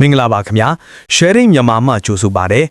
မင်္ဂလာပါခင်ဗျာ sharing မြန်မာမှကြိုဆိုပါတယ်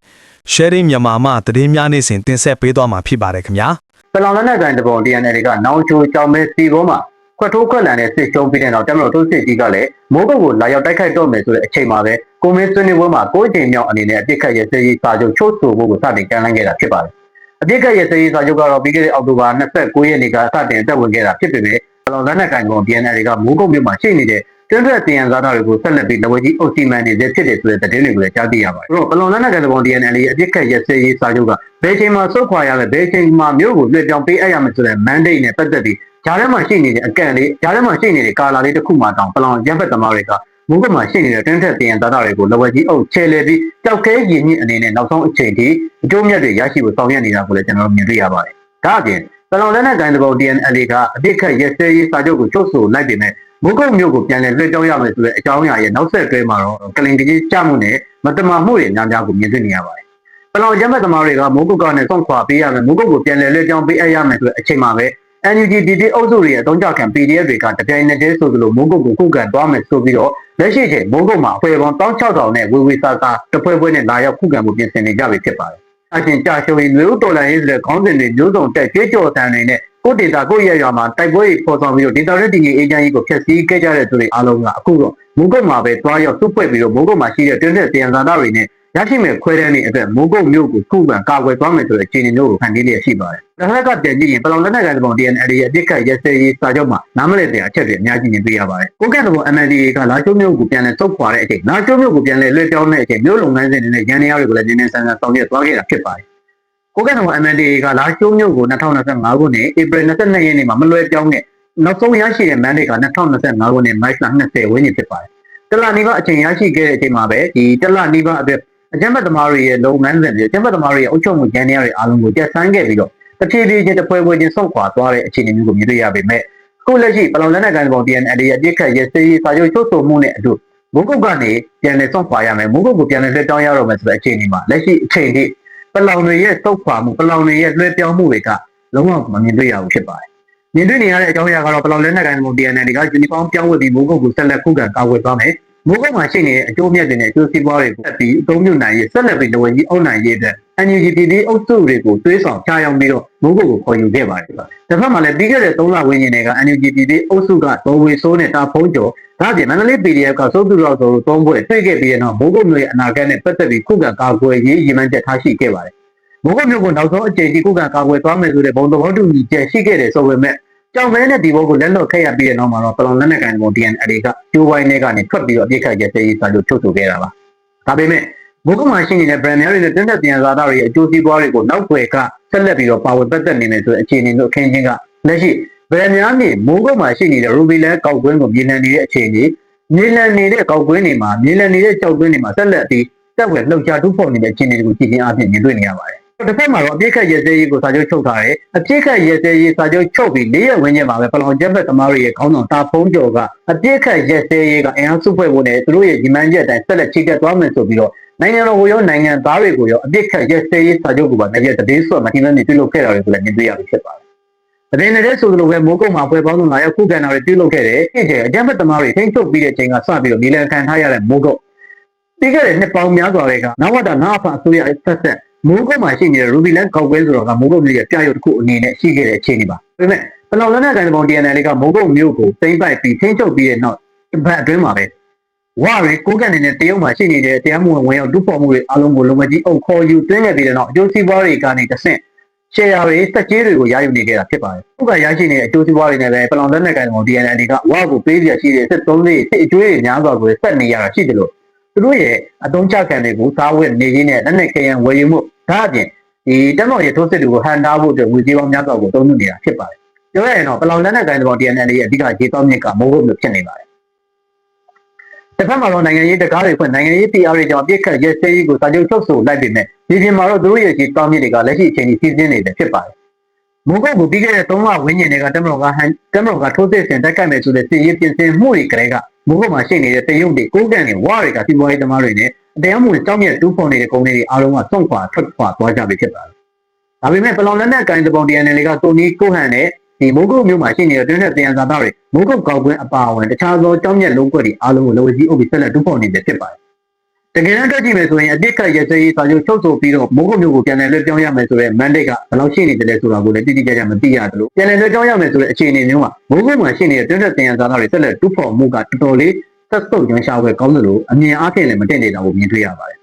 sharing မြန်မာမှသတင်းများနေ့စဉ်တင်ဆက်ပေးသွားမှာဖြစ်ပါတယ်ခင်ဗျာပလောင်လက်နက်ကိုင်တပုံ DNA တွေကနောင်ချိုကြောင်မဲစီပေါ်မှာခွက်ထိုးခွက်လန်တဲ့စစ်ရှုံးပြီးတဲ့နောက်တမတော်ထိုးစစ်ကြီးကလည်းမိုးကုတ်ကိုလာရောက်တိုက်ခိုက်တော့မယ်ဆိုတဲ့အချိန်မှာပဲကိုမင်းဆွေးနွေးပွဲမှာကိုယ်ချိန်မြောက်အနေနဲ့အပြစ်ခတ်ရစရေးစာချုပ်ချုပ်ဆိုဖို့ကိုစတင်ကြမ်းလှမ်းခဲ့တာဖြစ်ပါတယ်။အပြစ်ခတ်ရစရေးစာချုပ်ကတော့ပြီးခဲ့တဲ့အောက်တိုဘာ29ရက်နေ့ကစတင်တက်ဝင်ခဲ့တာဖြစ်ပေမဲ့ပလောင်လက်နက်ကိုင်ပုံ DNA တွေကမိုးကုတ်မြို့မှာရှိနေတဲ့ တွန်းထွက်စီယံစားတာတွေကိုဆက်လက်ပြီးလဝကြီးအုပ်စီမံနေစေဖြစ်တယ်ဆိုတဲ့သတင်းတွေကိုလည်းကြားသိရပါတယ်။အဲ့တော့ပလောင်လက်နက်ကိုင်ပုံ DNA ရဲ့အပြစ်ခတ်ရစရေးစာချုပ်ကဘယ်ချိန်မှာစုတ်ခွာရလဲဘယ်ချိန်မှာမြို့ကိုလွှဲပြောင်းပေးအပ်ရမယ်ဆိုတဲ့ mandate နဲ့ပတ်သက်ပြီးဂျားထဲမှာရှိနေတဲ့အကန့်လေးဂျားထဲမှာရှိနေတဲ့ကာလာလေးတစ်ခုမှတောင်ပလောင်ရံဖက်သမားတွေကမူကမှာရှိနေတဲ့တွင်းထက်တင်သားတာတွေကိုလဝကြီးအုပ်ချဲလဲပြီးကြောက်ခဲရည်ညစ်အနေနဲ့နောက်ဆုံးအချိန်ထိအကျိုးမြတ်တွေရရှိဖို့ဆောင်ရွက်နေတာကိုလည်းကျွန်တော်တို့မြင်တွေ့ရပါတယ်။ဒါအပြင်ပလောင်လက်နက်ကိုင်တဘော DNL ကအပြစ်ခတ်ရဲစဲရေးစာချုပ်ကိုချုပ်ဆိုလိုက်ပေမဲ့ မုကုတ်မျိုးကိုပြန်လည်လွှဲပြောင်းရမယ်ဆိုတဲ့အကြောင်းအရာရဲ့နောက်ဆက်တွဲမှာတော့ကလင်ကြီးကြမှုနဲ့မတမာမှုတွေများများကိုမြင်တွေ့နေရပါတယ်။ပလောင်ရံဖက်သမားတွေကမုကုတ်ကနေဆုံးခွာပေးရမယ်မုကုတ်ကိုပြန်လည်လွှဲပြောင်းပေးအပ်ရမယ်ဆိုတဲ့အချိန်မှာပဲ NUG DD အုပ်စုတွေရဲ့အသုံးချခံ PDF တွေကတပြိုင်နက်တည်းဆိုသလိုမုန်းကုတ်ကိုခုခံသွားမယ်ဆိုပြီးတော့လက်ရှိချိန်မုန်းကုတ်မှာအဖွဲ့ပေါင်း16000နဲ့ဝေဝေစာစာတပွဲပွဲနဲ့လာရောက်ခုခံမှုပြင်ဆင်နေကြပြီဖြစ်ပါတယ်။အချင်းကြာရှုံးရင်မျိုးတော်လိုင်းရေးဆိုတဲ့ခေါင်းစဉ်တွေမျိုးစုံတက်ကြေးကြော်တန်တွေနဲ့ ကိုဒေတာကိုရရွာမှာတိုက်ပွဲတွေပေါ်ဆောင်ပြီးတော့ဒေတာရဲ့တည်ငြိမ်အေဂျင့်ကြီးကိုဖျက်ဆီးခဲ့ကြတဲ့သူတွေအားလုံးကအခုတော့မုန်းကုတ်မှာပဲတွားရောက်စုဖွဲ့ပြီးတော့မုန်းကုတ်မှာရှိတဲ့တွင်းတဲ့တရားစာသားတွေနဲ့ရရှိမဲ့ခွဲတဲ့နေ့အတွက်မိုးကုတ်မြို့ကိုခုခံကာကွယ်သွားမယ်ဆိုတဲ့အခြေအနေမျိုးကိုဖန်တီးလျက်ရှိပါတယ်။တစ်ခါကပြန်ကြည့်ရင်ပလောင်လက်နက်ကိုင်တပုံ DNL ရဲ့အပြစ်ခတ်ရဲစဲရေးစာချုပ်မှာနားမလည်တဲ့အချက်တွေအများကြီးမြင်တွေ့ရပါတယ်။ကိုကဲတပုံ MLDA ကလာချိုးမြို့ကိုပြန်လည်စုပ်ခွာတဲ့အချိန်လာချိုးမြို့ကိုပြန်လည်လွှဲပြောင်းတဲ့အချိန်မြို့လုံငန်းစဉ်တွေနဲ့ရန်နေရတွေကိုလည်းနင်းနေဆန်းဆန်းဆောင်ရွက်သွားခဲ့တာဖြစ်ပါတယ်။ ကိုကဲတပုံ MLDA ကလာချိုးမြို့ကို2025ခုနှစ်ဧပြီ22ရက်နေ့မှာမလွှဲပြောင်းတဲ့နောက်ဆုံးရရှိတဲ့ mandate က2025ခုနှစ် March 20ဝန်းကျင်ဖြစ်ပါတယ်။တလနီးပါးအချိန်ရရှိခဲ့တဲ့အချိန်မှာပဲဒီတလနီးပါးအတွက်အကြမ်းဖက်သမားတွေရဲ့လုပ်ငန်းစဉ်တွေအကြမ်းဖက်သမားတွေရဲ့အုပ်ချုပ်မှုကျန်းနေရတဲ့အားလုံးကိုတက်ဆန်းခဲ့ပြီးတော့တဖြည်းဖြည်းချင်းတစ်ပွဲပွဲချင်းဆုတ်ခွာသွားတဲ့အခြေအနေမျိုးကိုမြင်တွေ့ရပေမဲ့အခုလက်ရှိပလောင်လက်နက်ကိုင်ပုံ DNL ရဲ့အပြစ်ခတ်ရဲစေးရေးစာချုပ်ချုပ်ဆိုမှုနဲ့အတူမုန်းကုတ်ကနေပြန်လည်ဆုတ်ခွာရမယ်မုန်းကုတ်ကိုပြန်လည်လွှဲပြောင်းရတော့မယ်ဆိုတဲ့အခြေအနေမှာလက်ရှိအချိန်ထိ ပလောင်တွေရဲ့ဆုတ်ခွာမှုပလောင်တွေရဲ့လွှဲပြောင်းမှုတွေကလုံးဝမမြင်တွေ့ရဘူးဖြစ်ပါတယ်မြင်တွေ့နေရတဲ့အကြောင်းအရာကတော့ပလောင်လက်နက်ကိုင်ပုံ DNL ကယူနီဖောင်းပြောင်းဝတ်ပြီးမုန်းကုတ်ကိုဆက်လက်ခုခံကာကွယ်သွားမယ် မိုးကုတ်မှာရှိနေတဲ့အကျိုးမြတ်တွေနဲ့အကျိုးစီးပွားတွေကိုအပြီးအသုံးပြုနိုင်ရေးဆက်လက်ပြီးတော်ဝင်ကြီးအုပ်နိုင်ရေးအတွက် NUGTD အုပ်စုတွေကိုတွေးဆောင်ချရောက်ပြီးတော့မိုးကုတ်ကိုခေါ်ယူခဲ့ပါတယ်။တစ်ဖက်မှာလည်းပြီးခဲ့တဲ့3လဝန်းကျင်တွေက NUGTD အုပ်စုကဒေါ်ဝေဆိုးနဲ့တာဖုံးကျော်ဒါ့အပြင်မန္တလေး PDF ကစိုးသူတော်ဆိုသုံးဖွဲ့တွေ့ခဲ့ပြီးတဲ့နောက်မိုးကုတ်မျိုးရဲ့အနာဂတ်နဲ့ပတ်သက်ပြီးခုခံကာကွယ်ရေးရည်မှန်းချက်ထားရှိခဲ့ပါတယ်။မိုးကုတ်မျိုးကိုနောက်ဆုံးအကြိမ်ဒီခုခံကာကွယ်သွားမယ်ဆိုတဲ့ဘုံသဘောတူညီချက်ရှိခဲ့တယ်ဆိုပေမဲ့ ကြောင်မဲနဲ့ဒီဘုတ်ကိုလက်လွတ်ခဲ့ရပြီးတဲ့နောက်မှာတော့ပလောင်လက်နက်ကန်ပုံ DNL ကကျိုးဝိုင်းတွေကနေထွက်ပြီးတော့အပြစ်ခတ်ရဲ့ရေးစာချုပ်ချုပ်ဆိုခဲ့တာပါဒါပေမဲ့ဘုကမှာရှိနေတဲ့ brand များတွေနဲ့တင်းသက်ပြန်စားသားတွေရဲ့အကျိုးစီးပွားတွေကိုနောက်ွယ်ကဆက်လက်ပြီးတော့ပါဝင်ပတ်သက်နေမယ်ဆိုတဲ့အခြေအနေတို့အခင်းချင်းကလက်ရှိ brand များနေမိုးကုတ်မှာရှိနေတဲ့ Ruby Land ကောက်ကွင်းကိုမြေလန်နေတဲ့အခြေအနေမြေလန်နေတဲ့ကောက်ကွင်းတွေမှာမြေလန်နေတဲ့ကြောက်ကွင်းတွေမှာဆက်လက်ပြီးတက်ွယ်လှုပ်ရှားတူးဖော်နေတဲ့အခြေအနေတွေကိုကြည့်ချင်းအပြင်မြင်တွေ့နေရပါတယ် တစ်ဖက်မှာတော့အပြစ်ခတ်ရဲစဲရေးကိုစာချုပ်ချုပ်ထားတယ်အပြစ်ခတ်ရဲစဲရေးစာချုပ်ချုပ်ပြီး၄ရက်ဝန်းကျင်မှာပဲပလောင်ကျက်ဘက်သမားတွေရဲ့ခေါင်းဆောင်တာဖုံးကျော်ကအပြစ်ခတ်ရဲစဲရေးကအင်အားစုဖွဲ့ဖို့နဲ့သူတို့ရဲ့ညီမန်းချက်အတိုင်းဆက်လက်ချိကပ်သွားမယ်ဆိုပြီးတော့နိုင်ငံတော်ကိုရောနိုင်ငံသားတွေကိုရောအပြစ်ခတ်ရဲစဲရေးစာချုပ်ကိုပါတကယ်တည်ဆွတ်မတင်တဲ့ပြုလုပ်ခဲ့တာတွေကိုလည်းမြင်တွေ့ရပြီဖြစ်ပါတယ်။တည်နေတဲ့ဆိုလိုပဲမိုးကုတ်မှာပွဲပေါင်းစုံလာရောက်ခုခံတာတွေပြုလုပ်ခဲ့တယ်။ဒီချိန်အကြမ်းဖက်သမားတွေထိန်းချုပ်ပြီးတဲ့ချိန်ကစပြီးတော့ဒီလန်ခံထားရတဲ့မိုးကုတ်ပြီးခဲ့တဲ့နှစ်ပေါင်းများစွာတွေကနဝတနာအဖအစိုးရဆက်ဆက် မိုးကုတ်မှာရှိနေတဲ့ Ruby Land ကောက်ကွဲဆိုတော့ကမိုးကုတ်မြို့ရဲ့ပြရုပ်တစ်ခုအနေနဲ့ရှိခဲ့တဲ့အခြေအနေပါဒါပေမဲ့ပလောင်လက်နက်ကိုင်ပုံ TNL ကမိုးကုတ်မြို့ကိုသိမ်းပိုက်ပြီးထိန်းချုပ်ပြီးတဲ့နောက်တစ်ပတ်အတွင်းမှာပဲဝါရီကိုကန်နေတဲ့တရုတ်မှာရှိနေတဲ့တရားမဝင်ဝင်ရောက်တူဖော်မှုတွေအလုံးကိုလုံမကြီးအုပ်ခေါ်ယူသွင်းခဲ့ပြီးတဲ့နောက်အကျိုးစီးပွားတွေကနေတဆင့်ရှယ်ယာတွေစက်ကြီးတွေကိုရယူနေခဲ့တာဖြစ်ပါတယ်။ခုကရရှိနေတဲ့အကျိုးစီးပွားတွေနဲ့ပဲပလောင်လက်နက်ကိုင်ပုံ TNL ကဝါကိုပေးပြရှိတဲ့စစ်သုံးလေးစစ်အကျွေးတွေများစွာကိုဆက်နေရတာရှိတယ်လို့ သူတို့ရဲ့အတုံးချခံတွေကိုစားဝတ်နေရင်းနဲ့လက်နက်ခဲယံဝယ်ယူမှုဒါအပြင်ဒီတက်မော်ရဲ့ထိုးစစ်တွေကိုဟန်တာဖို့အတွက်ဝေကြီးပေါင်းများစွာကိုသုံးညနေတာဖြစ်ပါတယ်။ပြောရရင်တော့ပလောင်လက်နက်ကိုင်တော် DNL ရဲ့အဓိကခြေသောမြစ်ကမိုးဖို့မျိုးဖြစ်နေပါတယ်။တစ်ဖက်မှာတော့နိုင်ငံရေးတကားတွေဖွင့်နိုင်ငံရေး PR တွေကြောင့်ပြစ်ခတ်ရဲစဲရေးကိုစာချုပ်ချုပ်ဆိုလိုက်ပေမဲ့ဒီပြင်မှာတော့သူတို့ရဲ့ခြေသောမြစ်တွေကလက်ရှိအချိန်ကြီးစီးစင်းနေတယ်ဖြစ်ပါတယ်။မိုးကုတ်ကိုပြီးခဲ့တဲ့3လဝန်းကျင်တွေကတက်မတော်ကဟန်တက်မတော်ကထိုးစစ်ဆင်တက်ကိုက်မယ်ဆိုတဲ့စစ်ရေးပြင်ဆင်မှုတွေကလေးက မိုးကုတ်မှာရှိနေတဲ့တရုတ်တွေကိုးကန်တွေဝါတွေကစီးပွားရေးသမားတွေနဲ့တရားမှုကြောင်းမြတ်တူးဖော်နေတဲ့ကုန်းတွေအားလုံးကစွန့်ခွာထွက်ခွာသွားကြပြီဖြစ်ပါတယ်။ဒါပေမဲ့ပလောင်လက်နက်ကိုင်တပုံ DNL ကတိုနီကိုဟန်နဲ့ဒီမိုးကုတ်မြို့မှာရှိနေတဲ့တွင်းတဲ့တရားစာသားတွေမိုးကုတ်ကောက်ကွင်းအပါအဝင်တခြားသောကြောင်းမြတ်လုံးကွက်တွေအားလုံးကိုလောကြီးအုပ်ပြီးဆက်လက်တူးဖော်နေတယ်ဖြစ်ပါတယ် တကယ်တမ်းတက်ကြည့်မယ်ဆိုရင်အတိတ်ကရစရေးစာချုပ်ချုပ်ဆိုပြီးတော့မိုးကုတ်မျိုးကိုပြန်လည်လွှဲပြောင်းရမယ်ဆိုတဲ့ mandate ကဘယ်လောက်ရှိနေတယ်လဲဆိုတာကိုလည်းတိတိကျကျမသိရသလိုပြန်လည်လွှဲပြောင်းရမယ်ဆိုတဲ့အခြေအနေမျိုးမှာမိုးကုတ်မှာရှိနေတဲ့တွင်းသက်တင်ရဇာတာတွေဆက်လက်တူးဖော်မှုကတော်တော်လေးသက်သုတ်ကျွမ်းရှားပွဲကောင်းသလိုအမြင်အားဖြင့်လည်းမတင့်နေတာကိုမြင်တွေ့ရပါတယ်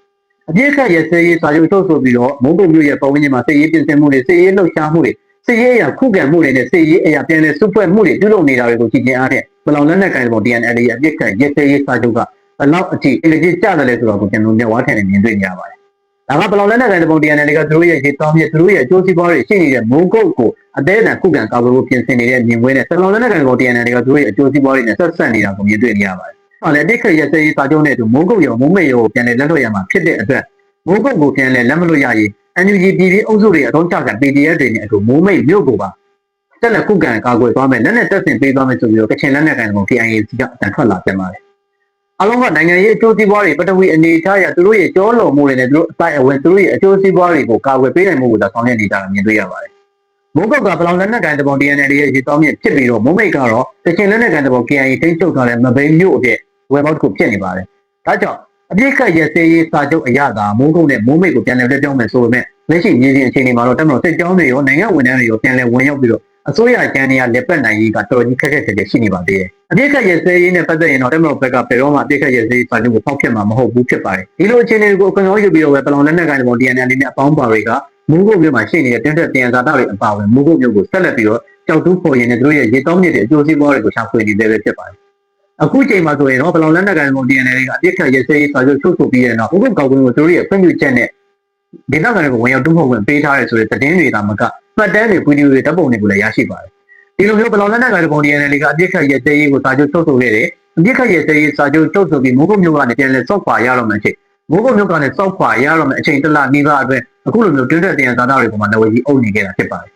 အပြည့်အခက်ရစရေးစာချုပ်ချုပ်ဆိုပြီးတော့မိုးကုတ်မျိုးရဲ့ပတ်ဝန်းကျင်မှာစစ်ရေးပြင်ဆင်မှုတွေစစ်ရေးလှုပ်ရှားမှုတွေစစ်ရေးအရာခုခံမှုတွေနဲ့စစ်ရေးအရာပြန်လည်စုဖွဲ့မှုတွေပြုလုပ်နေတာတွေကိုကြည့်ခြင်းအားဖြင့်ဘလောင်လက်နက်ကိုင်ပုံ DNL ရဲ့အပြည့်အခက်ရစရေးစာချုပ်က ဘယ်လောက်အထိအင်္ဂလိပ်ကျတယ်လဲဆိုတော့ကိုကျွန်တော်မျက်ဝါးထင်နေမြင်တွေ့ကြပါတယ်။ဒါကဘလောင်လက်နက်ကိုင်တဲ့ပုံတရားနယ်တွေကသူတို့ရဲ့ရေတောင်းမြစ်သူတို့ရဲ့အကျိုးစီးပွားတွေရှိနေတဲ့မိုးကုတ်ကိုအသေးအံခုခံကာကွယ်ဖို့ပြင်ဆင်နေတဲ့မြင်ကွင်းနဲ့ဘလောင်လက်နက်ကိုင်ပုံတရားနယ်တွေကသူတို့ရဲ့အကျိုးစီးပွားတွေနဲ့ဆက်ဆက်နေတာကိုမြင်တွေ့နေရပါတယ်။ဟောလေအတိတ်ခရရဲ့စေးစာချုပ်နဲ့အတူမိုးကုတ်ရောမိုးမေရောကိုပြန်လည်လက်လွတ်ရမှာဖြစ်တဲ့အတွက်မိုးကုတ်ကိုပြန်လည်လက်မလွတ်ရရင် NUG ပြည်ပြည်အုပ်စုတွေအထုံးချခံ PDF တွေနဲ့အတူမိုးမိတ်မြို့ကိုပါတက်လက်ခုခံကာကွယ်သွားမယ်လက်နဲ့တက်ဆင်ပေးသွားမယ်ဆိုပြီးတော့ကချင်လက်နက်ကိုင်ပုံ KIA ကအတန်ထွက်လာပြန်ပါတယ် အလုံးကနိုင်ငံရေးအကျိုးစီးပွားတွေပထဝီအနေအထားအရသူတို့ရဲ့ကြောလုံမှုတွေနဲ့သူတို့အတိုင်းအဝင်သူတို့ရဲ့အကျိုးစီးပွားတွေကိုကာကွယ်ပေးနိုင်မှုကိုသာဆောင်ရွက်နေကြတာမြင်တွေ့ရပါတယ်။မိုးကုတ်ကပလောင်လက်နက်ကန်တပုံ DNL ရဲ့ရေတောင်းမြစ်ဖြစ်ပြီးတော့မုံမိတ်ကတော့တချင်လက်နက်ကန်တပုံ KIA ထိန်းချုပ်ထားတဲ့မဘိန်းမြို့အဖြစ်ဝယ်ပေါက်တစ်ခုဖြစ်နေပါတယ်။ဒါကြောင့်အပြစ်ခတ်ရစေးရေးစာချုပ်အရသာမိုးကုတ်နဲ့မိုးမိတ်ကိုပြန်လည်လွှဲပြောင်းမယ်ဆိုပေမဲ့လက်ရှိမြေပြင်အခြေအနေမှာတော့တက်မတော်စစ်ကြောင်းတွေရောနိုင်ငံဝန်ထမ်းတွေရောပြန်လည်ဝင်ရောက်ပြီးတော့ အစိုးရကျန်းနေရလက်ပတ်နိုင်ရေးကတော်တော်ကြီးခက်ခက်ခဲခဲရှိနေပါသေးတယ်။အပြစ်ခတ်ရစေးရေးနဲ့ပတ်သက်ရင်တော့တက်မတော်ဘက်ကဘယ်တော့မှအပြစ်ခတ်ရစေးစာချုပ်ကိုဖောက်ဖျက်မှာမဟုတ်ဘူးဖြစ်ပါတယ်။ဒီလိုအခြေအနေကိုအကန့်ရောယူပြီးတော့ပဲပလောင်လက်နက်ကိုင်တဲ့ပုံ DNL နဲ့အပေါင်းပါတွေကမူးကုတ်မြို့မှာရှိနေတဲ့တင်းတက်တင်ဇာတာတွေအပါအဝင်မူးကုတ်မြို့ကိုဆက်လက်ပြီးတော့ကြောက်တူးပေါ်ရင်လည်းသူတို့ရဲ့ရေတောင်းမြစ်တဲ့အကျိုးစီးပွားတွေကိုရှာဖွေနေသေးပဲဖြစ်ပါတယ်။အခုချိန်မှာဆိုရင်တော့ပလောင်လက်နက်ကိုင်တဲ့ပုံ DNL ကအပြစ်ခတ်ရစေးစာချုပ်ချုပ်ဆိုပြီးတဲ့နောက်ဥပဒေကောက်ကွင်းကိုသူတို့ရဲ့ဖွင့်ပြချက်နဲ့ ဒေသခံတွေကိုဝင်ရောက်တူးဖော်ဝင်ပေးထားတယ်ဆိုတဲ့သတင်းတွေကမှကမှတ်တမ်းတွေဗီဒီယိုတွေဓာတ်ပုံတွေကိုလည်းရရှိပါတယ်။ဒီလိုမျိုးပလောင်လက်နက်ကိုင်တဲ့ပုံ DNL ကအပြစ်ခတ်ရစေးကိုစာချုပ်ချုပ်ဆိုခဲ့တယ်။အပြစ်ခတ်ရစေးစာချုပ်ချုပ်ဆိုပြီးမိုးကုတ်မြို့ကနေပြန်လည်စောက်ခွာရတော့မှအချိန်မိုးကုတ်မြို့ကနေစောက်ခွာရတော့မှအချိန်တစ်လနီးပါးအတွင်းအခုလိုမျိုးတွင်းတက်တင်ဇာတာတွေပေါ်မှာနဝကြီးအုပ်နေခဲ့တာဖြစ်ပါတယ်။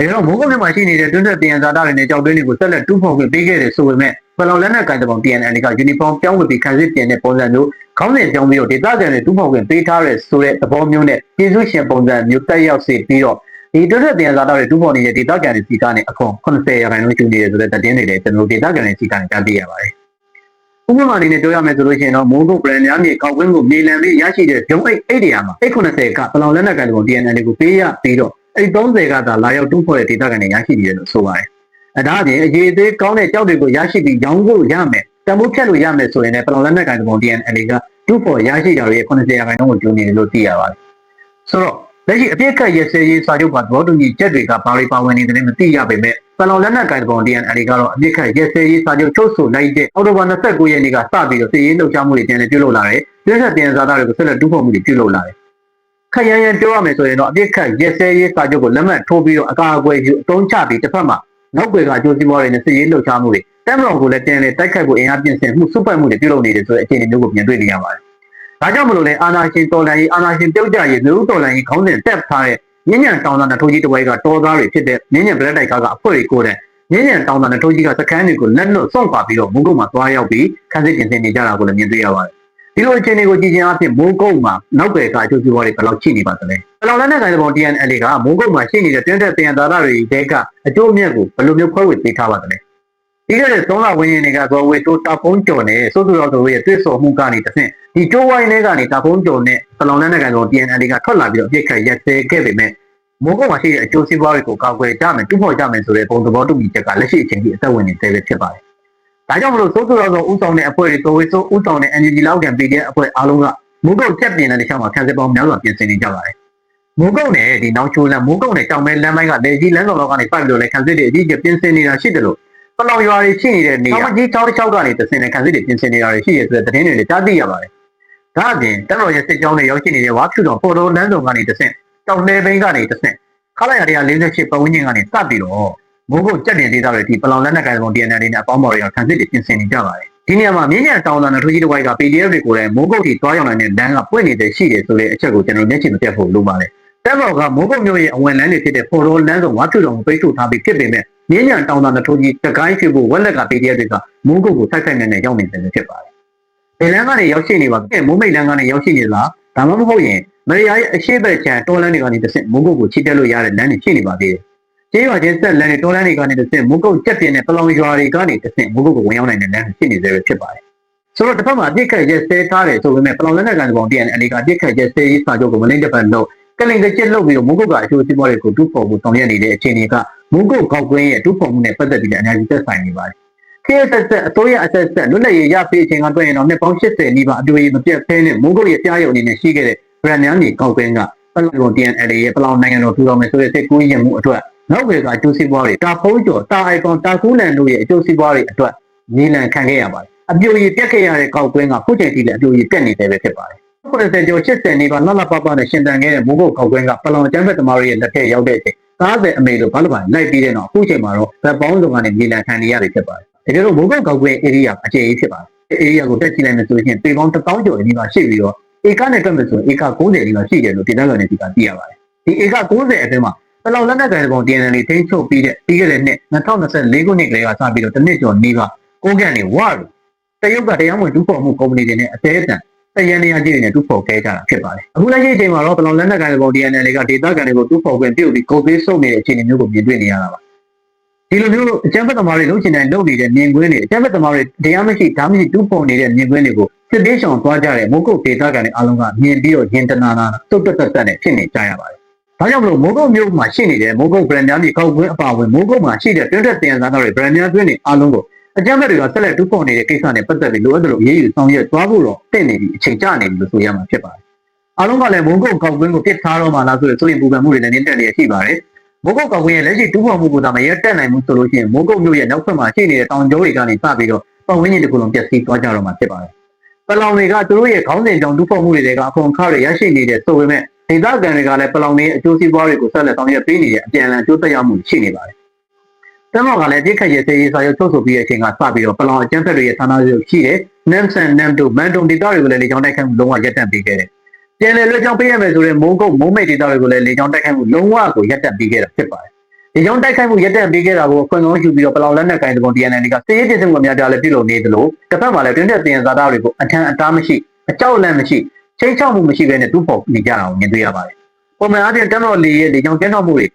အဲတော့မိုးကုတ်မြို့မှာရှိနေတဲ့တွင်းတက်တင်ဇာတာတွေနဲ့ကြောက်တွင်းတွေကိုဆက်လက်တူးဖော်ခွင့်ပေးခဲ့တယ်ဆိုပေမဲ့ပလောင်လက်နက်ကိုင်တဲ့ပုံ DNL ကယူနီဖောင်းပြောင်းဝတ်ပြီးခံစစ်ပြင်တဲ့ပုံစံမျိုးခေါင်းစဉ်ပြောင်းပြီးတော့ဒေသခံတွေတူးဖော်ခွင့်ပေးထားတဲ့ဆိုတဲ့သဘောမျိုးနဲ့ပြည်သူရှင်ပုံစံမျိုးတက်ရောက်စေပြီးတော့ဒီတွက်တင်ဇာတာတွေတူးဖော်နေတဲ့ဒေသခံတွေစီကနေအခွန်80ရာခိုင်နှုန်းကျူနေတယ်ဆိုတဲ့သတင်းတွေလည်းကျွန်တော်တို့ဒေသခံတွေစီကနေကြားသိရပါတယ်။ဥပမာအနေနဲ့ပြောရမယ်ဆိုလို့ရှိရင်တော့မုံတို့ brand များမြေကောက်ကွင်းကိုမြေလံပြီးရရှိတဲ့ဂျုံအိတ်အိတ်တွေမှာအိတ်80ကပလောင်လက်နက်ကန်တွေ DNL ကိုပေးရပြီးတော့ အိတ်30ကသာလာရောက်တူးဖော်တဲ့ဒေသခံတွေရရှိနေတယ်လို့ဆိုပါတယ်။အဲဒါအပြင်အရေးသေးကောင်းတဲ့ကြောက်တွေကိုရရှိပြီးရောင်းဖို့ရမယ်တံမိုးဖြတ်လို့ရမယ်ဆိုရင်လည်းပလောင်လက်နက်ကန်တွေ DNL ကတူးဖော်ရရှိတာတွေရဲ့80ရာခိုင်နှုန်းကိုကျူနေတယ်လို့သိရပါတယ်။ဆိုတော့လက်ရှိအပြစ်ခတ်ရစေးရေးစာချုပ်ကသဘောတူညီချက်တွေကဘာတွေပါဝင်နေတယ်မသိရပေမဲ့ပလောင်လက်နက်ကိုင်ပုံ DNL ကတော့အပြစ်ခတ်ရစေးရေးစာချုပ်ချုပ်ဆိုလိုက်တဲ့အော်တိုဘာ29ရက်နေ့ကစပြီးတော့စစ်ရေးလှုပ်ရှားမှုတွေပြန်လည်ပြုလုပ်လာတယ်။ပြည်ဆက်တင်စားတာတွေကိုဆက်လက်တူးဖော်မှုတွေပြုလုပ်လာတယ်။ ခက်ရန်ရန်ပြောရမယ်ဆိုရင်တော့အပြစ်ခတ်ရစေးရေးစာချုပ်ကိုလက်မှတ်ထိုးပြီးတော့အကာအကွယ်ယူအတုံးချပြီးတစ်ဖက်မှာနောက်ွယ်ကအကျိုးစီးပွားတွေနဲ့စစ်ရေးလှုပ်ရှားမှုတွေတမ်မတော်ကိုလည်းပြန်လည်တိုက်ခိုက်ဖို့အင်အားပြင်ဆင်မှုစုပတ်မှုတွေပြုလုပ်နေတယ်ဆိုတဲ့အခြေအနေမျိုးကိုပြန်တွေ့နေရပါတယ်။ဒါကြောင့်မလို့လဲအာနာရှင်တော်လန်ရေးအာနာရှင်ပြုတ်ကြရေးလူတော်လန်ရေးခေါင်းစဉ်တက်ထားတဲ့ညဉ့်ညံတောင်သာနဲ့ထိုးကြီးတစ်ဝိုက်ကတော်သားတွေဖြစ်တဲ့ညဉ့်ညံဗလက်တိုက်ကားကအဖွဲ့တွေကိုယ်တဲ့ညဉ့်ညံတောင်သာနဲ့ထိုးကြီးကစခန်းတွေကိုလက်လွတ်စွန့်ခွာပြီးတော့မုန်းကုတ်မှာသွားရောက်ပြီးခန်းစစ်ပြင်ဆင်နေကြတာကိုလည်းမြင်တွေ့ရပါတယ်။ ဒီလိုအခြေအနေကိုကြည့်ချင်းအဖြစ်မုန်းကုတ်မှာနောက်ပဲကအကျိုးစီးပွားတွေဘယ်လောက်ရှိနေပါသလဲ။ဘယ်လောက်လက်နဲ့ကိုင်တဲ့ပုံ TNL ကမုန်းကုတ်မှာရှိနေတဲ့တင်းတက်တင်သားသားတွေတဲကအကျိုးအမြတ်ကိုဘယ်လိုမျိုးခွဲဝေပေးထားပါသလဲ။ဒီကနေ့သုံးလဝင်းရင်တွေကဇော်ဝေတိုးတာဖုံးကျော်နဲ့စိုးစိုးတော်တို့ရဲ့တွေ့ဆုံမှုကနေတစ်ဆင့်ဒီတိုးဝိုင်းတွေကနေတာဖုံးကျော်နဲ့ဘယ်လောက်လက်နဲ့ကိုင်တဲ့ပုံ TNL ကထွက်လာပြီးတော့အပြစ်ခတ်ရက်စဲခဲ့ပေမဲ့မိုးကုတ်မှာရှိတဲ့အကျိုးစီးပွားတွေကိုကာကွယ်ကြမယ်တူဖို့ကြမယ်ဆိုတဲ့ပုံသဘောတူညီချက်ကလက်ရှိအချိန်ထိအသက်ဝင်နေသေးပဲဖြစ်ပါတယ်။ ဒါကြောင့်မလို့စိုးစိုးတော်တော်ဥဆောင်တဲ့အဖွဲ့တွေတော်ဝေစိုးဥဆောင်တဲ့ NGO လောက်ကန် PDF အဖွဲ့အားလုံးကမိုးကုတ်ချက်ပြင်တဲ့တခြားမှာခံစစ်ပေါင်းများစွာပြင်ဆင်နေကြပါတယ်။မိုးကုတ်နဲ့ဒီနောက်ချိုးလမ်းမိုးကုတ်နဲ့တောင်မဲလမ်းပိုင်းကလေကြီးလမ်းဆောင်လောက်ကနေပိုက်ပြီးတော့လည်းခံစစ်တွေအကြီးအကျယ်ပြင်ဆင်နေတာရှိတယ်လို့ပလောင်ရွာတွေရှိနေတဲ့နေရာ။ကြီးချောင်းတစ်ချောင်းကနေတဆင်တဲ့ခံစစ်တွေပြင်ဆင်နေတာတွေရှိရဆိုတဲ့သတင်းတွေလည်းကြားသိရပါတယ်။ဒါအပြင်တတော်ရဲ့စစ်ကြောင်းတွေရောက်ရှိနေတဲ့ဝါဖြူတော်ပေါ်တော်လမ်းဆောင်ကနေတဆင်တောင်လေဘိန်းကနေတဆင်ခလာရ148ပတ်ဝန်းကျင်ကနေစပြီးတော့ မိုးကုတ်ကြက်တင်ဒေသတွေဒီပလောင်လက်နက်ကိုင်ပုံ DNL တွေနဲ့အပေါင်းပါတွေကခံစစ်တွေပြင်ဆင်နေကြပါတယ်ဒီနေရာမှာမြင်းညံတောင်တန်းနဲ့ထူးကြီးတစ်ဝိုက်က PDF တွေကိုလည်းမိုးကုတ်ထိသွားရောက်နိုင်တဲ့လမ်းကပွင့်နေတဲ့ရှိတယ်ဆိုတဲ့အချက်ကိုကျွန်တော်မျက်ခြေမပြတ်ဖို့လိုပါတယ်တက်မော်ကမိုးကုတ်မြို့ရဲ့အဝင်လမ်းတွေဖြစ်တဲ့ပေါ်တော်လမ်းဆောင်ဝါဖြူတော်ကိုပိတ်ဆို့ထားပြီးဖြစ်ပေမဲ့မြင်းညံတောင်တန်းနဲ့ထူးကြီးတကိုင်းဖြစ်ဖို့ဝက်လက်က PDF တွေကမိုးကုတ်ကိုဆိုက်ဆိုက်နေနေရောက်နေတယ်ဖြစ်ပါတယ်ဒီလမ်းကနေရောက်ရှိနေပါမိုးမိတ်လမ်းကနေရောက်ရှိနေလားဒါမှမဟုတ်ရင်မရယာရဲ့အရှိတ်ဘက်ချန်တော်လန်းတွေကနေတစ်ဆင့်မုံကုတ်ကိုချိတက်လို့ရတဲ့လမ်းတွေရှိနေပါသေးတယ်။ ကျေးရွာချင်းဆက်လမ်းတွေတော်လန်းတွေကနေတစ်ဆင့်မုံကုတ်ကြက်ပြင်းတဲ့ပလောင်ရွာတွေကနေတစ်ဆင့်မုံကုတ်ကိုဝင်ရောက်နိုင်တဲ့လမ်းတွေရှိနေသေးပဲဖြစ်ပါတယ်။ဆိုတော့တစ်ဖက်မှာအပြစ်ခတ်ရဲစဲထားတယ်ဆိုပေမဲ့ပလောင်လက်နက်ကန်စပုံ TNL ကအပြစ်ခတ်ရဲစဲရေးစာချုပ်ကိုမလိမ့်တစ်ပတ်လို့ကလင်ကကျစ်လုပ်ပြီးတော့မုန်းကုတ်ကအကျိုးစီးပွားတွေကိုတူးဖော်မှုဆောင်ရွက်နေတဲ့အခြေအနေကမုန်းကုတ်ကောက်ကွင်းရဲ့တူးဖော်မှုနဲ့ပတ်သက်ပြီးလည်းအများကြီးသက်ဆိုင်နေပါတယ်။ KSS အစိုးရအဆက်ဆက်လွတ်လပ်ရေးရပြီးအချိန်ကတွေ့ရင်တော့နှစ်ပေါင်း80နီးပါးအတွေ့အကြုံမပြတ်ဖဲနဲ့မုန်းကုတ်ရဲ့ကြားရုံအနေနဲ့ရှိခဲ့တဲ့ brand များနေကောက်ကွင်းကပလောင် TNL ရဲ့ပလောင်နိုင်ငံတော်ထူထောင်မယ်ဆိုတဲ့စိတ်ကူးရင်မှုအတွက် နောက်ွယ်ကအကျိုးစီးပွားတွေတာဖုံးကျော်တာအိုင်ကွန်တာကူးလန်တို့ရဲ့အကျိုးစီးပွားတွေအတွက်ညီလန်ခံခဲ့ရပါတယ်အပြိုရည်ပြက်ခဲ့ရတဲ့ကောက်ကွင်းကခုချိန်ထိလည်းအပြိုရည်ပြက်နေတယ်ပဲဖြစ်ပါတယ်90ကျော်80နီးပါးလှလှပပနဲ့ရှင်တန်ခဲ့တဲ့မိုးကုတ်ကောက်ကွင်းကပလောင်အကျန်းဖက်သမားတွေရဲ့လက်ထက်ရောက်တဲ့အချိန်30အမေလို့ဘာလို့ပါလိုက်ပြီးတဲ့တော့အခုချိန်မှာတော့ဗတ်ပေါင်းစုံကနေညီလန်ခံနေရတယ်ဖြစ်ပါတယ်တကယ်လို့မိုးကုတ်ကောက်ကွင်း area အခြေအေးဖြစ်ပါတယ် area ကိုတက်ကြည့်လိုက်မယ်ဆိုရင်ပေပေါင်း1000ကျော်နီးပါးရှိပြီးတော့ဧကနဲ့တွက်မယ်ဆိုရင်ဧက90နီးပါးရှိတယ်လို့ဒေသခံတွေဒီကသိရပါတယ်ဒီဧက90အတွင်းမှာ ပလောင်လက်နက်ကိုင်ပုံ TNL ထိန်းချုပ်ပြီးတဲ့ပြီးခဲ့တဲ့နှစ်2024ခုနှစ်ကလေးကစပြီးတော့တစ်နှစ်ကျော်နီးပါးကိုကန်နေဝါလို့တရုတ်ကတရားဝင်ဒုဖော်မှုကုမ္ပဏီတွေနဲ့အသေးအတန်တရန်နေရာကြီးတွေနဲ့ဒုဖော်ခဲ့ကြတာဖြစ်ပါတယ်အခုလက်ရှိအချိန်မှာတော့ပလောင်လက်နက်ကိုင်ပုံ TNL ကဒေသခံတွေကိုဒုဖော်ခွင့်ပြုတ်ပြီးကုန်သေးဆုပ်နေတဲ့အခြေအနေမျိုးကိုမြင်တွေ့နေရတာပါဒီလိုမျိုးအကြမ်းဖက်သမားတွေလုံချင်တဲ့လုံနေတဲ့မြင်ကွင်းတွေအကြမ်းဖက်သမားတွေတရားမရှိဓာမရှိဒုဖော်နေတဲ့မြင်ကွင်းတွေကိုစစ်သေးဆောင်သွားကြတဲ့မုတ်ကုတ်ဒေသခံတွေအားလုံးကမြင်ပြီးတော့ရင်တနာနာတုတ်တက်တက်တက်နဲ့ဖြစ်နေကြရပါတယ် ဒါကြောင့်မလို့မိုးကုတ်မြို့မှာရှိနေတဲ့မိုးကုတ် brand များဒီကောက်ကွင်းအပါအဝင်မိုးကုတ်မှာရှိတဲ့တွင်းတက်တင်စားတွေ brand များတွင်းတွေအားလုံးကိုအကြမ်းဖက်တွေကဆက်လက်တူးဖော်နေတဲ့ကိစ္စနဲ့ပတ်သက်ပြီးလိုအပ်တယ်လို့ရေးယူဆောင်ရွက်သွားဖို့တော့တင့်နေပြီအချိန်ကျနေပြီလို့ဆိုရမှာဖြစ်ပါတယ်။အားလုံးကလည်းမိုးကုတ်ကောက်ကွင်းကိုပြစ်ထားတော့မှလားဆိုတဲ့ဆိုရင်ပူပန်မှုတွေလည်းနည်းတက်နေရှိပါတယ်။မိုးကုတ်ကောက်ကွင်းရဲ့လက်ရှိတူးဖော်မှုကိုသာမရက်တက်နိုင်မှုဆိုလို့ရှိရင်မိုးကုတ်မြို့ရဲ့နောက်ဖက်မှာရှိနေတဲ့တောင်ကျောတွေကနေစပြီးတော့ပတ်ဝန်းကျင်တစ်ခုလုံးပျက်စီးသွားကြတော့မှာဖြစ်ပါတယ်။ပလောင်တွေကသူတို့ရဲ့ခေါင်းစဉ်ကြောင့်တူးဖော်မှုတွေကအခွန်အခါတွေရရှိနေတဲ့ဆိုပေမဲ့ ဒေသခံတွေကလည်းပလောင်တွေအကျိုးစီးပွားတွေကိုဆက်လက်ဆောင်ရွက်ပေးနေတဲ့အပြန်အလှန်အကျိုးသက်ရောက်မှုရှိနေပါတယ်။တမောက်ကလည်းပြစ်ခတ်ရေးစေးရေးစာရုပ်ချုပ်ဆိုပြီးတဲ့အချိန်ကစပြီးတော့ပလောင်အကျန်းဖက်တွေရဲ့ဌာနချုပ်ရှိတယ်။ Namsan Namdo Mandum ဒေသတွေကိုလည်းလေကြောင်းတိုက်ခိုက်မှုလုံးဝရပ်တန့်ပေးခဲ့တယ်။ပြန်လည်လွှဲချောင်းပေးရမယ်ဆိုတဲ့မုံကုတ်မုံမိတ်ဒေသတွေကိုလည်းလေကြောင်းတိုက်ခိုက်မှုလုံးဝကိုရပ်တန့်ပေးခဲ့တာဖြစ်ပါတယ်။လေကြောင်းတိုက်ခိုက်မှုရပ်တန့်ပေးခဲ့တာကိုအခွင့်အရေးယူပြီးတော့ပလောင်လက်နက်ကိုင်တဲ့ပုံ DNN ကစေရေးပြည်သူ့များကြားလည်းပြုလုပ်နေသလိုတစ်ဖက်မှာလည်းတွင်းတဲ့တင်ဇာတာတွေကိုအထံအတားမရှိအကြောက်လန့်မရှိ ချိန်ချောက်မှုမရှိဘဲနဲ့တူဖို့နေကြတာကိုမြင်တွေ့ရပါတယ်။ပုံမှန်အားဖြင့်တန်းတော်လေရဲ့လေကြောင်းကျန်းထောက်မှုတွေ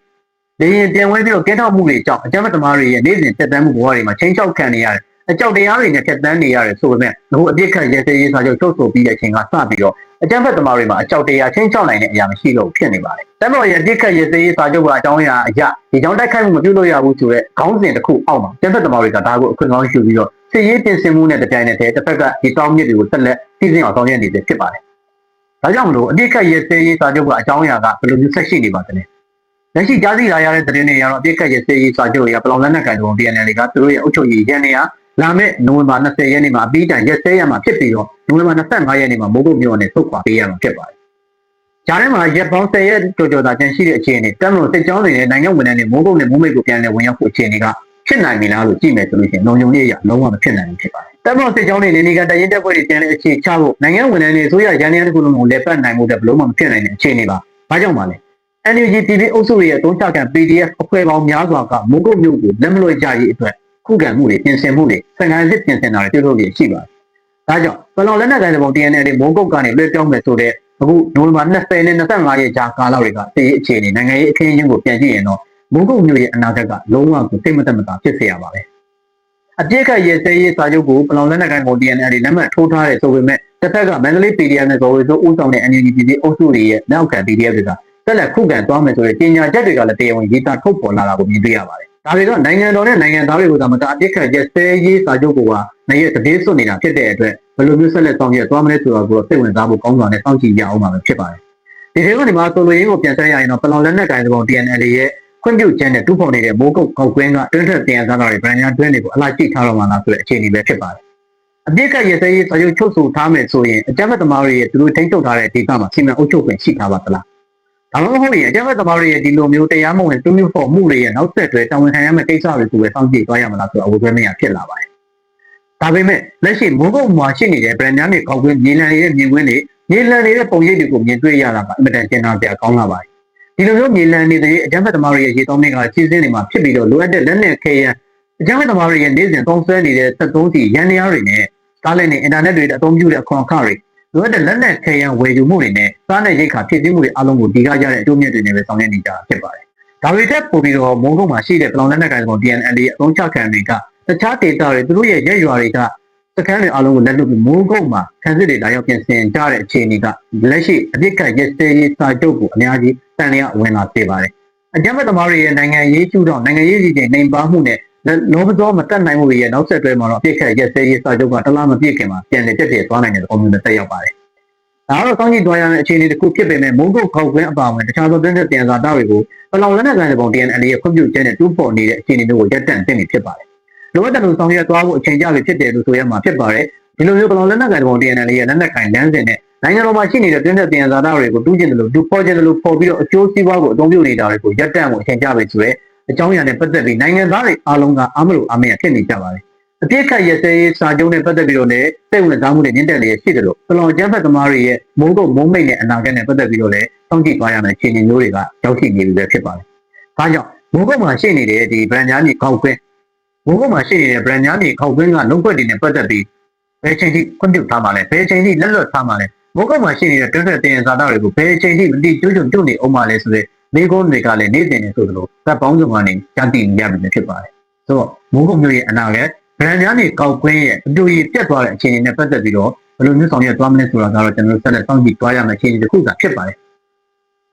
လေရင်ပြန်ဝဲပြီးတော့ကျန်းထောက်မှုတွေကြောင့်အကြမ်းဖက်သမားတွေရဲ့နေ့စဉ်တက်တန်းမှုဘဝတွေမှာချိန်ချောက်ခံနေရတယ်။အကြောက်တရားတွေနဲ့တက်တန်းနေရတယ်ဆိုပေမဲ့အခုအပြစ်ခတ်ရဲစေးရေးစာချုပ်ချုပ်ဆိုပြီးတဲ့အချိန်ကစပြီးတော့အကြမ်းဖက်သမားတွေမှာအကြောက်တရားချိန်ချောက်နိုင်တဲ့အရာမရှိလို့ဖြစ်နေပါတယ်။တန်းတော်ရဲ့အပြစ်ခတ်ရဲစေးရေးစာချုပ်ကအကြောင်းအရာအရာဒီကြောင့်တိုက်ခိုက်မှုမပြုလို့ရဘူးဆိုတော့ခေါင်းစဉ်တစ်ခုအောက်မှာအကြမ်းဖက်သမားတွေကဒါကိုအခွင့်အရေးယူပြီးတော့စစ်ရေးပြင်ဆင်မှုနဲ့တပြိုင်နက်တည်းတစ်ဖက်ကဒီတောင်းမြစ်တွေကိုဆက်လက်စီစဉ်အောင်ဆောင်ရွက်နေစေဖြစ်ပါတယ်။ ဒါကြောင့်မလို့အပြစ်ခတ်ရဲစေးရေးစာချုပ်ကအကြောင်းအရာကဘယ်လိုမျိုးဆက်ရှိနေပါသလဲ။လက်ရှိကြားသိလာရတဲ့သတင်းတွေကတော့အပြစ်ခတ်ရဲစေးရေးစာချုပ်ရပလောင်လက်နက်ကန်တုံ DNL ကသူတို့ရဲ့အုပ်ချုပ်ရေးရန်နေရလာမယ့်နိုဝင်ဘာ20ရက်နေ့မှာအပြီးတိုင်ရက်စဲရမှာဖြစ်ပြီးတော့နိုဝင်ဘာ25ရက်နေ့မှာမိုးကုတ်မြို့နယ်ထုတ်ခွာပေးရမှာဖြစ်ပါတယ်။ဂျားထဲမှာရက်ပေါင်း10ရက်ကြော်ကြော်သာကျန်ရှိတဲ့အခြေအနေတမ်းလို့စစ်ကြောင်းတွေနဲ့နိုင်ငံဝန်ထမ်းတွေမိုးကုတ်နဲ့မိုးမိတ်ကိုပြန်လည်ဝင်ရောက်ဖို့အခြေအနေက ဖြစ်နိုင်ပြီလားလို့ကြည့်မယ်ဆိုလို့ရှိရင်လုံခြုံရေးအရလုံးဝမဖြစ်နိုင်ဘူးဖြစ်ပါတယ်။တမ်းလို့စစ်ကြောင်းတွေနေနေကတရင်တက်ပွဲတွေကျန်တဲ့အခြေချဖို့နိုင်ငံဝန်ထမ်းတွေအစိုးရရန်ရန်တစ်ခုလုံးကိုလက်ပတ်နိုင်မှုတဲ့ဘလို့မှမဖြစ်နိုင်တဲ့အခြေအနေပါ။ဘာကြောင့်ပါလဲ။ NUG TV အုပ်စုရဲ့တုံးချခံ PDF အဖွဲ့ပေါင်းများစွာကမိုးကုတ်မြို့ကိုလက်မလွှဲကြရေးအတွက်ခုခံမှုတွေပြင်ဆင်မှုတွေစံကန်စစ်ပြင်ဆင်တာတွေပြုလုပ်ရရှိပါတယ်။ဒါကြောင့်ပလောင်လက်နက်ကိုင်တဲ့ပုံ TNL တွေမိုးကုတ်ကနေလွှဲပြောင်းမယ်ဆိုတဲ့အခုနိုဝင်ဘာ20နဲ့25ရက်ကြာကာလတွေကတည်အခြေအနေနိုင်ငံရေးအခင်းအကျင်းကိုပြန်ကြည့်ရင်တော့ မိုးကုတ်မြို့ရဲ့အနာဂတ်ကလုံးဝကိုစိတ်မသက်မသာဖြစ်စေရပါပဲ။အပြည့်ခတ်ရဲစဲရေးစာချုပ်ကိုပလောင်လက်နက်ကိုင်ပုံ TNL တွေလက်မှတ်ထိုးထားတယ်ဆိုပေမဲ့တစ်ဖက်ကမန္တလေး PDF နဲ့ဇော်ဝေဆိုးဦးဆောင်တဲ့ NUG အုပ်စုတွေရဲ့နောက်ခံ PDF တွေကတက်လက်ခုခံသွားမယ်ဆိုတဲ့ကြေညာချက်တွေကလည်းတရားဝင်ရေးသားထုတ်ပေါ်လာတာကိုမြင်တွေ့ရပါတယ်။ဒါတွေတော့နိုင်ငံတော်နဲ့နိုင်ငံသားတွေကိုသာမကအပြစ်ခတ်ရက်စဲရေးစာချုပ်ကိုကနိုင်ရဲ့တည်စွနေတာဖြစ်တဲ့အတွက်ဘယ်လိုမျိုးဆက်လက်ဆောင်ရွက်သွားမလဲဆိုတော့ကိုစိတ်ဝင်စားဖို့ကောင်းစွာနဲ့စောင့်ကြည့်ကြအောင်ပါပဲဖြစ်ပါတယ်။ဒီထဲကနေမှဆိုလိုရင်းကိုပြန်ဆက်ရရင်တော့ပလောင်လက်နက်ကိုင်သဘော TNL ရဲ့ ခွင့်ပြုချက်နဲ့တူဖော်နေတဲ့မိုးကုတ်ကောက်ကွင်းကတွင်းထက်တင်စားတာတွေဗရန်ညာတွင်းတွေကိုအလားကြည့်ထားတော့မှလားဆိုတဲ့အခြေအနေပဲဖြစ်ပါတယ်။အပြစ်ကရက်စဲရေးစာချုပ်ချုပ်ဆိုထားမယ်ဆိုရင်အကြမ်းဖက်သမားတွေရဲ့သူတို့ထိန်းချုပ်ထားတဲ့ဒေသမှာစီမံအုပ်ချုပ်ခွင့်ရှိထားပါသလား။ဒါမှမဟုတ်ရင်အကြမ်းဖက်သမားတွေရဲ့ဒီလိုမျိုးတရားမဝင်တူးမျိုးဖော်မှုတွေရဲ့နောက်ဆက်တွဲတာဝန်ခံရမယ့်ကိစ္စတွေကိုပဲစောင့်ကြည့်သွားရမလားဆိုတော့အဝေခွဲမရဖြစ်လာပါတယ်။ဒါပေမဲ့လက်ရှိမိုးကုတ်မှာရှိနေတဲ့ brand များနဲ့ကောက်ကွင်းမြေလံနေတဲ့မြင်ကွင်းတွေမြေလံနေတဲ့ပုံရိပ်တွေကိုမြင်တွေ့ရတာကအင်မတန်ကျဉ်းသားပြကောင်းလာပါတယ်။ ဒီလိုမျိုးမြေလံနေတဲ့အကြမ်းဖက်သမားတွေရဲ့ရေတောင်းတွေကချီးစင်းနေမှာဖြစ်ပြီးတော့လိုအပ်တဲ့လက်နက်ခဲယမ်းအကြမ်းဖက်သမားတွေရဲ့နေ့စဉ်သုံးဆွဲနေတဲ့73စီရန်တရားတွေနဲ့ကားလက်နဲ့အင်တာနက်တွေအသုံးပြုတဲ့အခွန်အခတွေလိုအပ်တဲ့လက်နက်ခဲယမ်းဝယ်ယူမှုတွေနဲ့စားနဲ့ရိတ်ခါဖြစ်စည်းမှုတွေအလုံးကိုဒီကကြတဲ့အကျိုးမြတ်တွေနဲ့ပဲဆောင်ရွက်နေကြတာဖြစ်ပါတယ်။ဒါတွေတက်ပို့ပြီးတော့မုံကုတ်မှာရှိတဲ့ပလောင်လက်နက်ကိုင်ကောင် DNL ရဲ့အသုံးချခံတွေကတခြားဒေတာတွေသူတို့ရဲ့ရက်ရွာတွေက စခန်းတွေအားလုံးကိုလက်လွတ်ပြီးမိုးကုတ်မှာခန်းစစ်တွေလာရောက်ပြင်ဆင်ကြတဲ့အခြေအနေကလက်ရှိအပြစ်ကရက်စဲရေးစာချုပ်ကိုအများကြီးတန်လျာဝင်လာစေပါတယ်။အကြမ်းဖက်သမားတွေရဲ့နိုင်ငံရေးကျူတော့နိုင်ငံရေးကြီးတွေနှိမ်ပါမှုနဲ့လောဘသောမတက်နိုင်မှုတွေရဲ့နောက်ဆက်တွဲမှာတော့အပြစ်ကရက်စဲရေးစာချုပ်ကတလားမပြည့်ခင်မှာပြန်လည်ပြည့်ပြည့်သွားနိုင်တဲ့ပုံမျိုးနဲ့တက်ရောက်ပါတယ်။ဒါကတော့စောင့်ကြည့်သွားရမယ့်အခြေအနေတစ်ခုဖြစ်ပေမဲ့မိုးကုတ်ခောက်ကွင်းအပါအဝင်တခြားသောတင်းတဲ့တင်စာသားတွေကိုပလောင်လက်နက်ကန်တဲ့ပုံ TNL ရဲ့ခွင့်ပြုချက်နဲ့တူးပေါ်နေတဲ့အခြေအနေတွေကိုရပ်တန့်တင်နေဖြစ်ပါတယ်။ လိုအပ်တဲ့လိုဆောင်ရွက်သွားဖို့အချိန်ကြာပြီဖြစ်တယ်လို့ဆိုရမှာဖြစ်ပါတယ်။ဒီလိုမျိုးပလောင်လက်နက်ကန်တဲ့ပုံ TNL ရဲ့လက်နက်ကန်လမ်းစဉ်နဲ့နိုင်ငံတော်မှာရှိနေတဲ့တင်းတဲ့တင်စာသားတွေကိုတူးကျင်တယ်လို့တူးပေါ်ကျင်တယ်လို့ပေါ်ပြီးတော့အကျိုးစီးပွားကိုအသုံးပြုနေတာတွေကိုရပ်တန့်ဖို့အချိန်ကြာပြီဆိုရဲအကြောင်းအရာနဲ့ပတ်သက်ပြီးနိုင်ငံသားတွေအားလုံးကအားမလို့အားမရဖြစ်နေကြပါတယ်။အပြစ်ခတ်ရစဲရေးစာချုပ်နဲ့ပတ်သက်ပြီးတော့လည်းစိတ်ဝင်စားမှုတွေမြင့်တက်လျက်ရှိတယ်လို့ပလောင်ကျန်းဖက်သမားတွေရဲ့မိုးကုတ်မုံမိတ်နဲ့အနာဂတ်နဲ့ပတ်သက်ပြီးတော့လည်းစောင့်ကြည့်သွားရမယ့်အခြေအနေမျိုးတွေကရောက်ရှိနေပြီပဲဖြစ်ပါတယ်။ဒါကြောင့်မိုးကုတ်မှာရှိနေတဲ့ဒီ brand ညာကြီးခောက်ခွင်း မိုးကုတ်မှာရှိနေတဲ့ brand ညာကြီးခောက်ခွင်းကလုံးခွက်တွေနဲ့ပတ်သက်ပြီးဘယ်ချိန်ထိခွင့်ပြုထားမှာလဲဘယ်ချိန်ထိလက်လွတ်ထားမှာလဲမိုးကုတ်မှာရှိနေတဲ့တွဲဖက်တင်စာသားတွေကိုဘယ်ချိန်ထိမတိကျွကျွံ့ကျွတ်နေအောင်မှာလဲဆိုတဲ့မိကုန်းတွေကလည်းနေ့စဉ်နေဆိုသလိုသက်ပေါင်းစုံကနေကြားတည်နေရပြီဖြစ်ပါတယ်။ဆိုတော့မိုးကုတ်မျိုးရဲ့အနာဂတ်ဗရန်များနေကောက်ခွင်းရဲ့အတူကြီးပြတ်သွားတဲ့အခြေအနေနဲ့ပတ်သက်ပြီးတော့ဘယ်လိုမျိုးဆောင်ရွက်သွားမလဲဆိုတာကတော့ကျွန်တော်တို့ဆက်လက်စောင့်ကြည့်သွားရမယ့်အခြေအနေတစ်ခုသာဖြစ်ပါတယ်။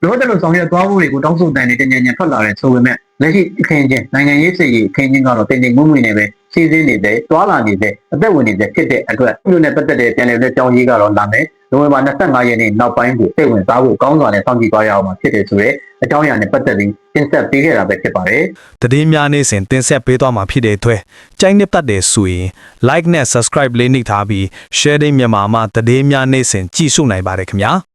လောတယ်လို့ဆောင်ရွက်သွားဖို့တွေကိုတောင်းဆိုတိုင်နေတဲ့ညဉ့်ညံထွက်လာတဲ့ဆိုပေမဲ့လက်ရှိအခင်းချင်းနိုင်ငံရေးစိတ်ရေးအခင်းချင်းကတော့တင်တင်မွမွနေပဲစီစဉ်နေတဲ့တွာလာနေတဲ့အသက်ဝင်နေတဲ့ဖြစ်တဲ့အတွက်ဒီလိုနဲ့ပတ်သက်တဲ့ပြန်လည်လက်ကြောင်းရေးကတော့လာမယ်။နိုဝင်ဘာ25ရက်နေ့နောက်ပိုင်းကိုစိတ်ဝင်စားဖို့ကောင်းစွာနဲ့စောင့်ကြည့်သွားရအောင်မှာဖြစ်တယ်ဆိုရဲအကြောင်းအရာနဲ့ပတ်သက်ပြီးတင်ဆက်ပေးခဲ့တာပဲဖြစ်ပါတယ်။တည်င်းများနေ့စဉ်တင်ဆက်ပေးသွားမှာဖြစ်တဲ့အတွက်ကြိုက်နှစ်ပတ်တယ်ဆိုရင် like နဲ့ subscribe လေးနှိပ်ထားပြီး sharing မြန်မာမှာတည်င်းများနေ့စဉ်ကြည့်ရှုနိုင်ပါတယ်ခင်ဗျာ